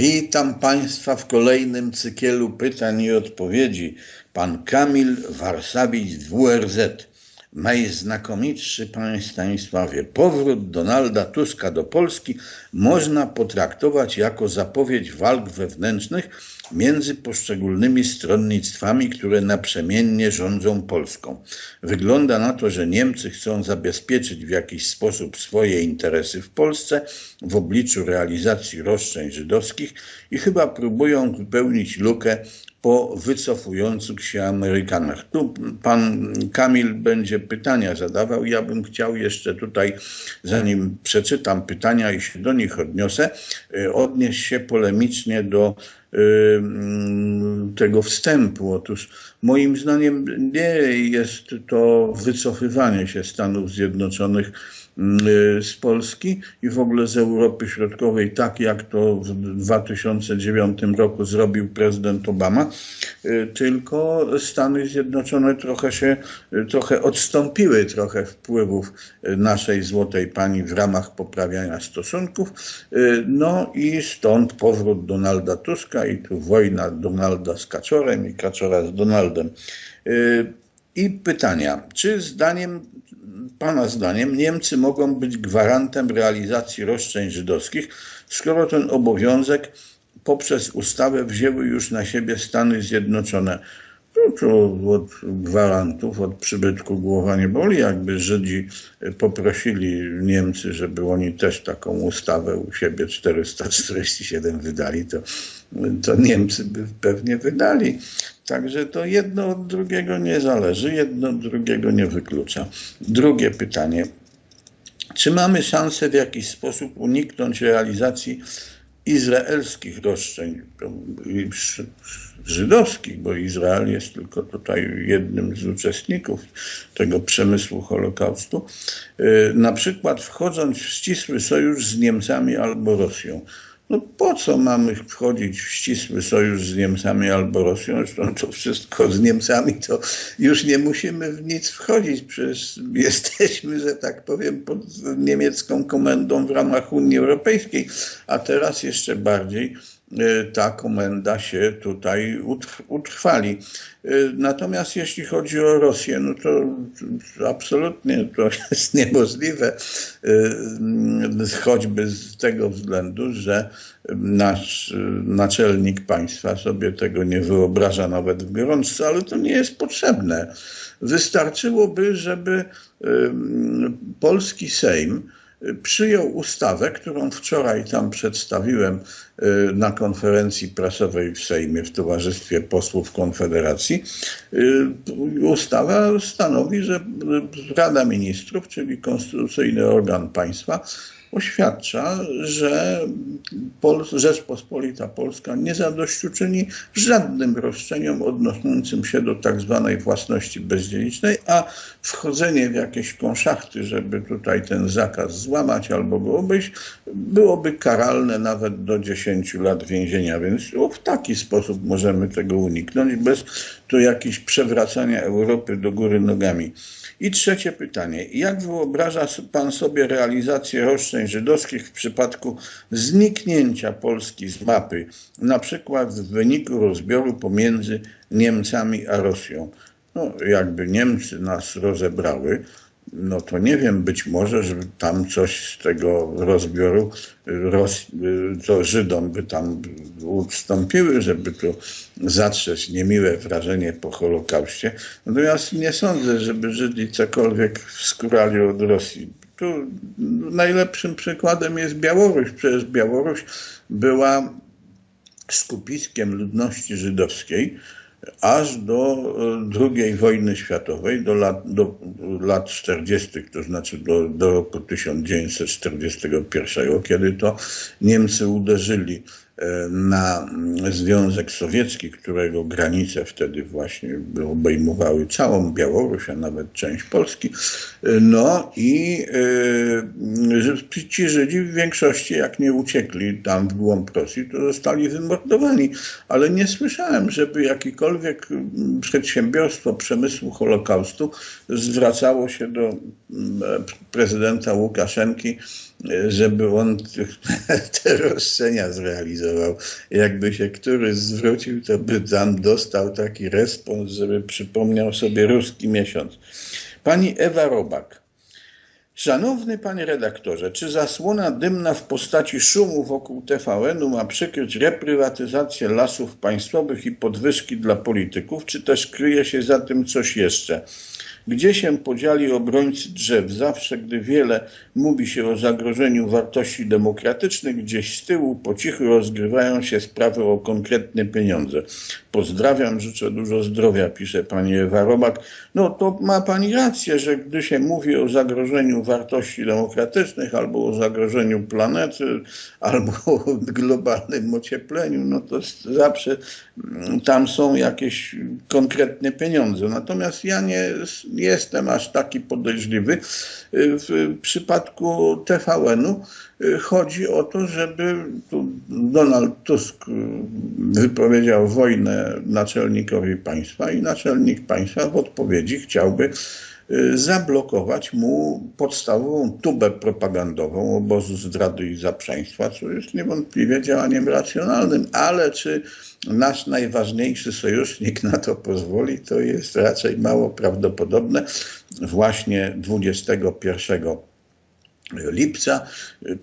Witam Państwa w kolejnym cykielu pytań i odpowiedzi. Pan Kamil Warsawicz WRZ. Najznakomitszy Panie Stanisławie, powrót Donalda Tuska do Polski można potraktować jako zapowiedź walk wewnętrznych między poszczególnymi stronnictwami, które naprzemiennie rządzą Polską. Wygląda na to, że Niemcy chcą zabezpieczyć w jakiś sposób swoje interesy w Polsce w obliczu realizacji roszczeń żydowskich i chyba próbują wypełnić lukę po wycofujących się Amerykanach. Tu pan Kamil będzie pytania zadawał. Ja bym chciał jeszcze tutaj, zanim przeczytam pytania i się do nich odniosę, y, odnieść się polemicznie do y, mm, tego wstępu. Otóż moim zdaniem nie jest to wycofywanie się Stanów Zjednoczonych z Polski i w ogóle z Europy Środkowej, tak jak to w 2009 roku zrobił prezydent Obama, y, tylko Stany Zjednoczone trochę się, y, trochę odstąpiły trochę wpływów naszej złotej pani w ramach poprawiania stosunków. No i stąd powrót Donalda Tuska i tu wojna Donalda z Kaczorem i Kaczora z Donaldem. I pytania, czy zdaniem Pana zdaniem Niemcy mogą być gwarantem realizacji roszczeń żydowskich, skoro ten obowiązek poprzez ustawę wzięły już na siebie Stany Zjednoczone? No to od gwarantów, od przybytku głowa nie boli. Jakby Żydzi poprosili Niemcy, żeby oni też taką ustawę u siebie 447 wydali, to, to Niemcy by pewnie wydali. Także to jedno od drugiego nie zależy, jedno od drugiego nie wyklucza. Drugie pytanie. Czy mamy szansę w jakiś sposób uniknąć realizacji izraelskich roszczeń żydowskich, bo Izrael jest tylko tutaj jednym z uczestników tego przemysłu Holokaustu, y, na przykład wchodząc w ścisły sojusz z Niemcami albo Rosją. No po co mamy wchodzić w ścisły sojusz z Niemcami albo Rosją? Zresztą to wszystko z Niemcami to już nie musimy w nic wchodzić, przecież jesteśmy, że tak powiem, pod niemiecką komendą w ramach Unii Europejskiej, a teraz jeszcze bardziej ta komenda się tutaj utrwali. E, natomiast jeśli chodzi o Rosję, no to absolutnie to jest niemożliwe, e, choćby z tego względu, że nasz naczelnik państwa sobie tego nie wyobraża nawet w gorączce, ale to nie jest potrzebne. Wystarczyłoby, żeby polski Sejm przyjął ustawę, którą wczoraj tam przedstawiłem y, na konferencji prasowej w Sejmie w Towarzystwie Posłów Konfederacji. Y, ustawa stanowi, że Rada Ministrów, czyli konstytucyjny organ państwa, oświadcza, że Pol Rzeczpospolita Polska nie zadośćuczyni żadnym roszczeniom odnoszącym się do tak zwanej własności bezdziedzicznej, a wchodzenie w jakieś konszachty, żeby tutaj ten zakaz złamać albo go obejść, byłoby karalne nawet do 10 lat więzienia, więc w taki sposób możemy tego uniknąć, bez tu jakichś przewracania Europy do góry nogami. I trzecie pytanie. Jak wyobraża Pan sobie realizację roszczeń żydowskich w przypadku zniknięcia Polski z mapy, na przykład w wyniku rozbioru pomiędzy Niemcami a Rosją? No, jakby Niemcy nas rozebrały, no to nie wiem, być może, żeby tam coś z tego rozbioru roz, to Żydom by tam ustąpiły, żeby tu zatrzeć niemiłe wrażenie po Holokauście. Natomiast nie sądzę, żeby Żydzi cokolwiek skórali od Rosji. Tu najlepszym przykładem jest Białoruś. Przecież Białoruś była skupiskiem ludności żydowskiej, aż do e, II wojny światowej, do lat, do lat 40., to znaczy do, do roku 1941, kiedy to Niemcy uderzyli na Związek Sowiecki, którego granice wtedy właśnie obejmowały całą Białoruś, a nawet część Polski. No i e, ci Żydzi w większości, jak nie uciekli tam w głąb Rosji, to zostali wymordowani. Ale nie słyszałem, żeby jakikolwiek przedsiębiorstwo przemysłu Holokaustu zwracało się do prezydenta Łukaszenki żeby on te roszczenia zrealizował. Jakby się któryś zwrócił, to by tam dostał taki respons, żeby przypomniał sobie ruski miesiąc. Pani Ewa Robak. Szanowny panie redaktorze, czy zasłona dymna w postaci szumu wokół TVN-u ma przykryć reprywatyzację lasów państwowych i podwyżki dla polityków, czy też kryje się za tym coś jeszcze? Gdzie się podzieli obrońcy drzew? Zawsze, gdy wiele mówi się o zagrożeniu wartości demokratycznych, gdzieś z tyłu po cichu rozgrywają się sprawy o konkretne pieniądze. Pozdrawiam, życzę dużo zdrowia, pisze pani Ewa Robak. No to ma pani rację, że gdy się mówi o zagrożeniu wartości demokratycznych, albo o zagrożeniu planety, albo o globalnym ociepleniu, no to zawsze mm, tam są jakieś konkretne pieniądze. Natomiast ja nie jestem aż taki podejrzliwy. W przypadku TVN-u y, chodzi o to, żeby Donald Tusk y, wypowiedział wojnę naczelnikowi państwa i naczelnik państwa w odpowiedzi chciałby y, zablokować mu podstawową tubę propagandową obozu zdrady i zaprzeństwa, co jest niewątpliwie działaniem racjonalnym, ale czy nasz najważniejszy sojusznik na to pozwoli, to jest raczej mało prawdopodobne. Właśnie 21 lipca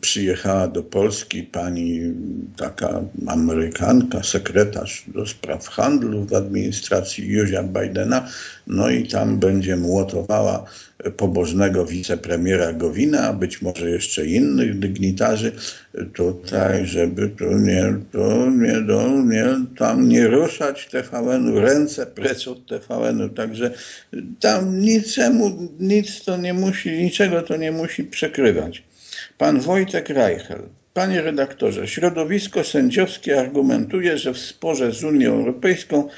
przyjechała do Polski pani taka Amerykanka, sekretarz do spraw handlu w administracji Józia Bidena, no i tam będzie młotowała pobożnego wicepremiera Gowina, a być może jeszcze innych dygnitarzy tutaj, żeby tu nie, tu nie, do, nie, tam nie ruszać TVN-u, ręce precz od TVN-u, także tam niczemu, nic to nie musi, niczego to nie musi przekrywać. Pan Wojtek Reichel. Panie redaktorze, środowisko sędziowskie argumentuje, że w sporze z Unią Europejską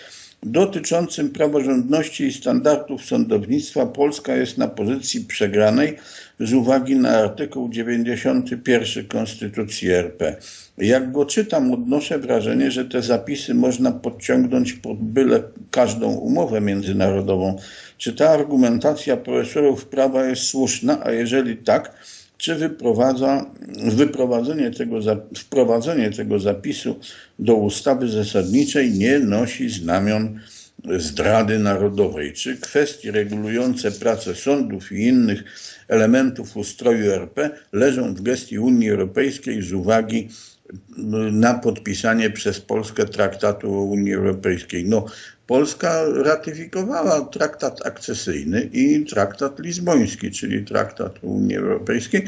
dotyczącym praworządności i standardów sądownictwa Polska jest na pozycji przegranej z uwagi na artykuł 91 Konstytucji RP. Jak go czytam, odnoszę wrażenie, że te zapisy można podciągnąć pod byle każdą umowę międzynarodową. Czy ta argumentacja profesorów prawa jest słuszna, a jeżeli tak, czy wyprowadza, wyprowadzenie tego, wprowadzenie tego zapisu do ustawy zasadniczej nie nosi znamion zdrady narodowej, czy kwestie regulujące pracę sądów i innych elementów ustroju RP leżą w gestii Unii Europejskiej z uwagi na podpisanie przez Polskę traktatu o Unii Europejskiej. No, Polska ratyfikowała traktat akcesyjny i traktat lizboński, czyli traktat Unii Europejskiej.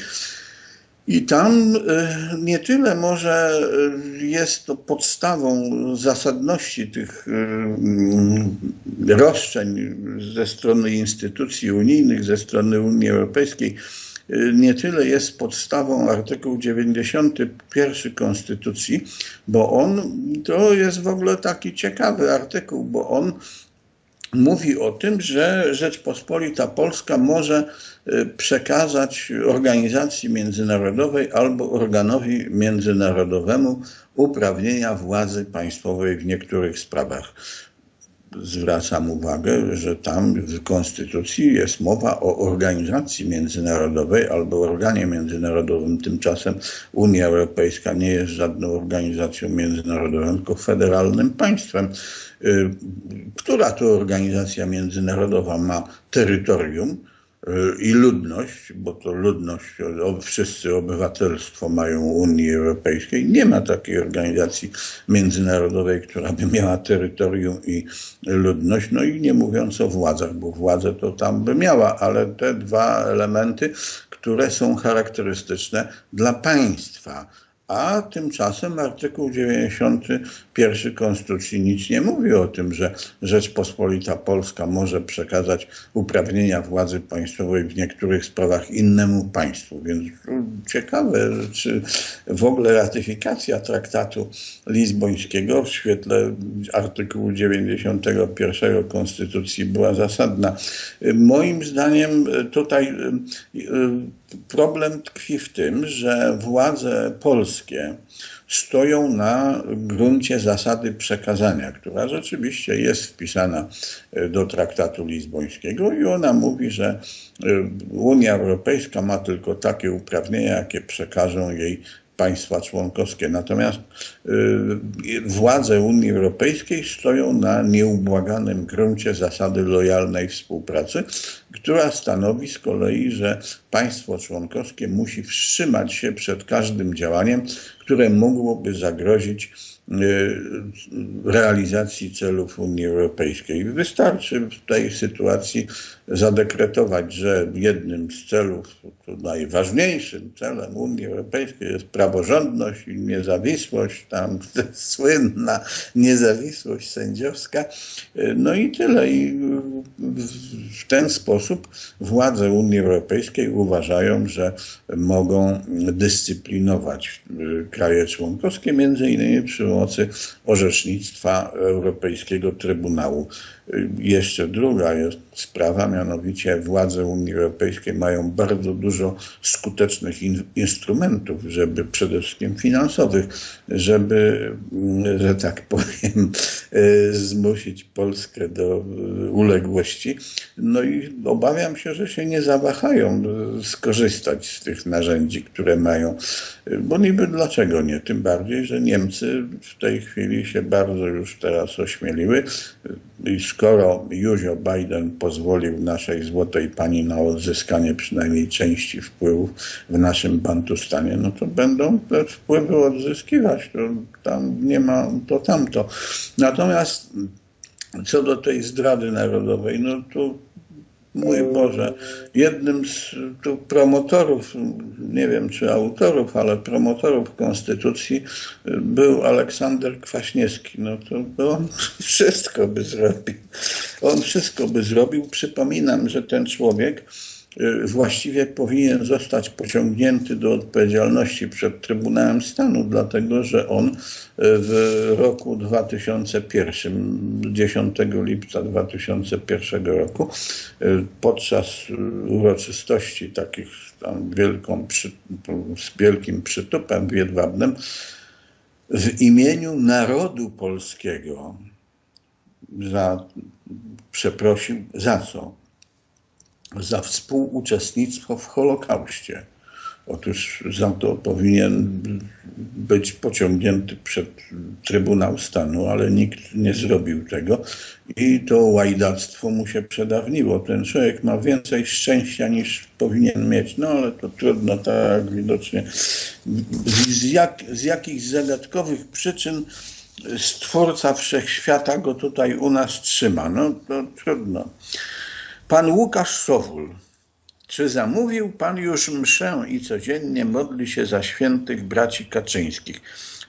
I tam e, nie tyle może e, jest to podstawą zasadności tych e, roszczeń ze strony instytucji unijnych, ze strony Unii Europejskiej, nie tyle jest podstawą artykuł 91 Konstytucji, bo on to jest w ogóle taki ciekawy artykuł, bo on mówi o tym, że Rzeczpospolita Polska może y, przekazać organizacji międzynarodowej albo organowi międzynarodowemu uprawnienia władzy państwowej w niektórych sprawach zwracam uwagę, że tam w Konstytucji jest mowa o organizacji międzynarodowej albo organie międzynarodowym. Tymczasem Unia Europejska nie jest żadną organizacją międzynarodową, tylko federalnym państwem. Y, która to organizacja międzynarodowa ma terytorium? I ludność, bo to ludność, wszyscy obywatelstwo mają Unii Europejskiej. Nie ma takiej organizacji międzynarodowej, która by miała terytorium i ludność, no i nie mówiąc o władzach, bo władzę to tam by miała, ale te dwa elementy, które są charakterystyczne dla państwa, a tymczasem artykuł 91 Konstytucji nic nie mówi o tym, że Rzeczpospolita Polska może przekazać uprawnienia władzy państwowej w niektórych sprawach innemu państwu. Więc ciekawe, czy w ogóle ratyfikacja traktatu lizbońskiego w świetle artykułu 91 Konstytucji była zasadna. Moim zdaniem tutaj Problem tkwi w tym, że władze polskie stoją na gruncie zasady przekazania, która rzeczywiście jest wpisana e, do traktatu lizbońskiego i ona mówi, że e, Unia Europejska ma tylko takie uprawnienia, jakie przekażą jej państwa członkowskie. Natomiast y, władze Unii Europejskiej stoją na nieubłaganym gruncie zasady lojalnej współpracy, która stanowi z kolei, że państwo członkowskie musi wstrzymać się przed każdym działaniem, które mogłoby zagrozić Y, realizacji celów Unii Europejskiej. Wystarczy w tej sytuacji zadekretować, że jednym z celów, najważniejszym celem Unii Europejskiej jest praworządność i niezawisłość, tam słynna niezawisłość sędziowska. No i tyle. I w ten sposób władze Unii Europejskiej uważają, że mogą dyscyplinować kraje członkowskie, między innymi przy pomocy orzecznictwa Europejskiego Trybunału. Jeszcze druga jest sprawa, mianowicie władze Unii Europejskiej mają bardzo dużo skutecznych in, instrumentów, żeby przede wszystkim finansowych, żeby, że tak powiem, zmusić Polskę do uległości. No i obawiam się, że się nie zawahają skorzystać z tych narzędzi, które mają. Bo niby dlaczego nie? Tym bardziej, że Niemcy w tej chwili się bardzo już teraz ośmieliły i skoro Józio Biden pozwolił naszej złotej pani na odzyskanie przynajmniej części wpływów w naszym Bantustanie, no to będą te wpływy odzyskiwać. To tam nie ma to tamto. Natomiast co do tej zdrady narodowej, no to Mój Boże, jednym z tu promotorów, nie wiem czy autorów, ale promotorów konstytucji był Aleksander Kwaśniewski. No to on wszystko by zrobił. On wszystko by zrobił. Przypominam, że ten człowiek właściwie powinien zostać pociągnięty do odpowiedzialności przed Trybunałem Stanu, dlatego że on y, w roku 2001, 10 lipca 2001 roku, y, podczas uroczystości takich tam wielką, z wielkim przytupem w Jedwabnem, w imieniu narodu polskiego za, przeprosił za co? Za współuczestnictwo w Holokauście. Otóż za to powinien być pociągnięty przed Trybunał Stanu, ale nikt nie zrobił tego i to łajdactwo mu się przedawniło. Ten człowiek ma więcej szczęścia niż powinien mieć, no ale to trudno, tak widocznie. Z, jak, z jakichś zagadkowych przyczyn Stwórca Wszechświata go tutaj u nas trzyma. No to trudno. Pan Łukasz Sowul. Czy zamówił Pan już mszę i codziennie modli się za świętych braci Kaczyńskich?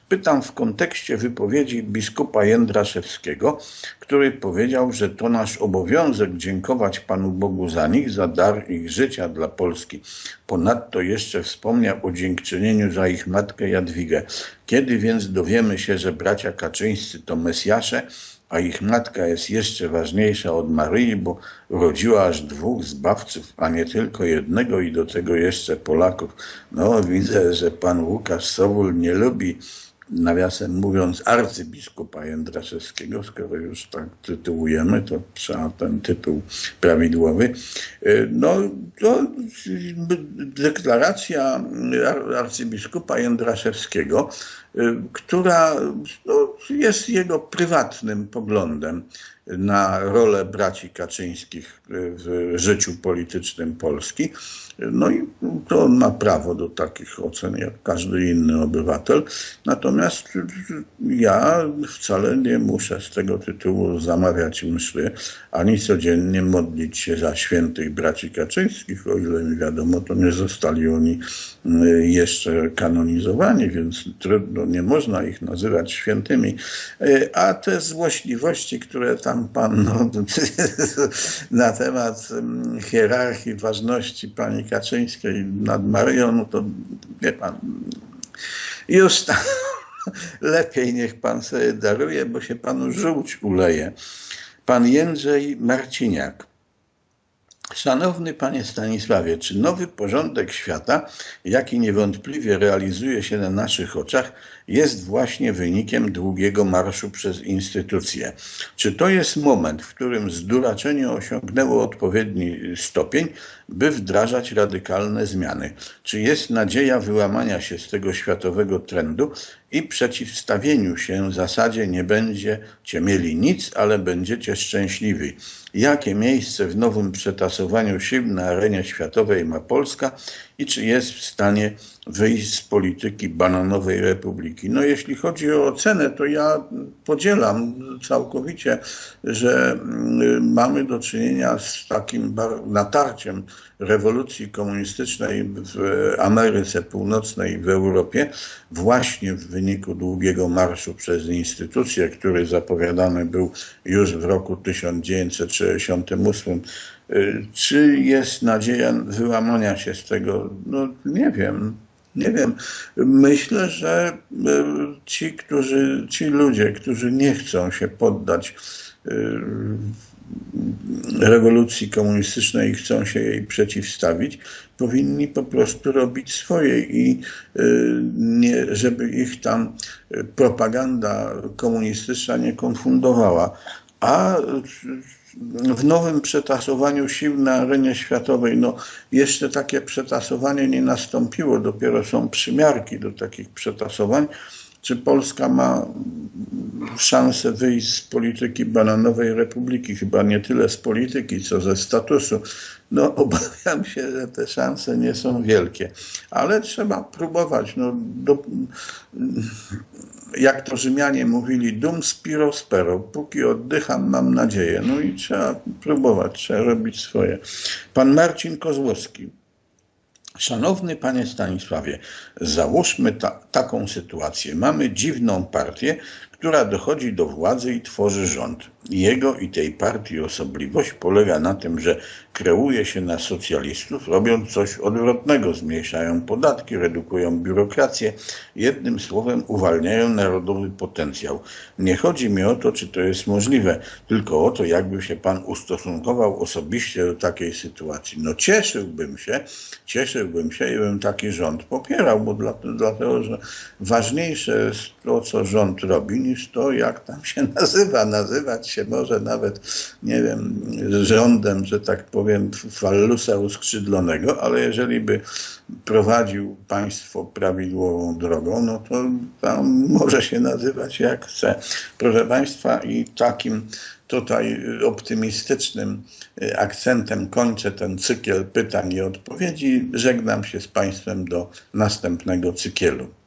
Pytam w kontekście wypowiedzi biskupa Jędraszewskiego, który powiedział, że to nasz obowiązek dziękować Panu Bogu za nich, za dar ich życia dla Polski. Ponadto jeszcze wspomniał o dziękczynieniu za ich matkę Jadwigę. Kiedy więc dowiemy się, że bracia Kaczyńscy to Mesjasze, a ich matka jest jeszcze ważniejsza od Maryi, bo urodziła aż dwóch zbawców, a nie tylko jednego i do tego jeszcze Polaków. No, widzę, że pan Łukasz Sowul nie lubi nawiasem mówiąc, arcybiskupa Jędraszewskiego, skoro już tak tytułujemy, to trzeba ten tytuł prawidłowy. No, to deklaracja arcybiskupa Jędraszewskiego, która no, jest jego prywatnym poglądem na rolę braci Kaczyńskich w życiu politycznym Polski. No i to on ma prawo do takich ocen jak każdy inny obywatel. Natomiast ja wcale nie muszę z tego tytułu zamawiać mszy, ani codziennie modlić się za świętych braci Kaczyńskich. O ile mi wiadomo, to nie zostali oni y, jeszcze kanonizowani, więc trudno, nie można ich nazywać świętymi. Y, a te złośliwości, które tam pan no, na temat mm, hierarchii ważności pani Kaczyńskiej nad Maryją, no to wie pan, już tam, lepiej niech pan sobie daruje, bo się panu żółć uleje. Pan Jędrzej Marciniak Szanowny panie Stanisławie, czy nowy porządek świata, jaki niewątpliwie realizuje się na naszych oczach, jest właśnie wynikiem długiego marszu przez instytucje? Czy to jest moment, w którym zduraczenie osiągnęło odpowiedni stopień, by wdrażać radykalne zmiany? Czy jest nadzieja wyłamania się z tego światowego trendu i przeciwstawieniu się zasadzie nie będziecie mieli nic, ale będziecie szczęśliwi? Jakie miejsce w nowym przetasowaniu sił na arenie światowej ma Polska i czy jest w stanie wyjść z polityki bananowej republiki. No jeśli chodzi o ocenę, to ja podzielam całkowicie, że mm, mamy do czynienia z takim natarciem rewolucji komunistycznej w Ameryce Północnej w Europie właśnie w wyniku długiego marszu przez instytucje, który zapowiadany był już w roku 1968 Y, czy jest nadzieja wyłamania się z tego? No nie wiem. Nie wiem. Myślę, że y, ci, którzy, ci ludzie, którzy nie chcą się poddać y, rewolucji komunistycznej i chcą się jej przeciwstawić, powinni po prostu robić swoje i nie, żeby ich tam propaganda komunistyczna nie konfundowała. A w nowym przetasowaniu sił na arenie światowej, no jeszcze takie przetasowanie nie nastąpiło, dopiero są przymiarki do takich przetasowań. Czy Polska ma szansę wyjść z polityki bananowej republiki? Chyba nie tyle z polityki, co ze statusu. No obawiam się, że te szanse nie są wielkie, ale trzeba próbować. No, do, jak to Rzymianie mówili, dum spiro spero, póki oddycham, mam nadzieję. No i trzeba próbować, trzeba robić swoje. Pan Marcin Kozłowski. Szanowny panie Stanisławie, załóżmy ta, taką sytuację. Mamy dziwną partię, która dochodzi do władzy i tworzy rząd. Jego i tej partii osobliwość polega na tym, że kreuje się na socjalistów, robiąc coś odwrotnego, zmniejszają podatki, redukują biurokrację, jednym słowem uwalniają narodowy potencjał. Nie chodzi mi o to, czy to jest możliwe, tylko o to, jakby się pan ustosunkował osobiście do takiej sytuacji. No cieszyłbym się, cieszyłbym się i bym taki rząd popierał, bo dlatego, że ważniejsze jest to, co rząd robi, niż to, jak tam się nazywa. Nazywać się może nawet, nie wiem, rządem, że tak powiem, fallusa uskrzydlonego, ale jeżeli by prowadził państwo prawidłową drogą, no to tam może się nazywać jak chce. Proszę Państwa, i takim tutaj optymistycznym akcentem kończę ten cykiel pytań i odpowiedzi. Żegnam się z Państwem do następnego cykielu.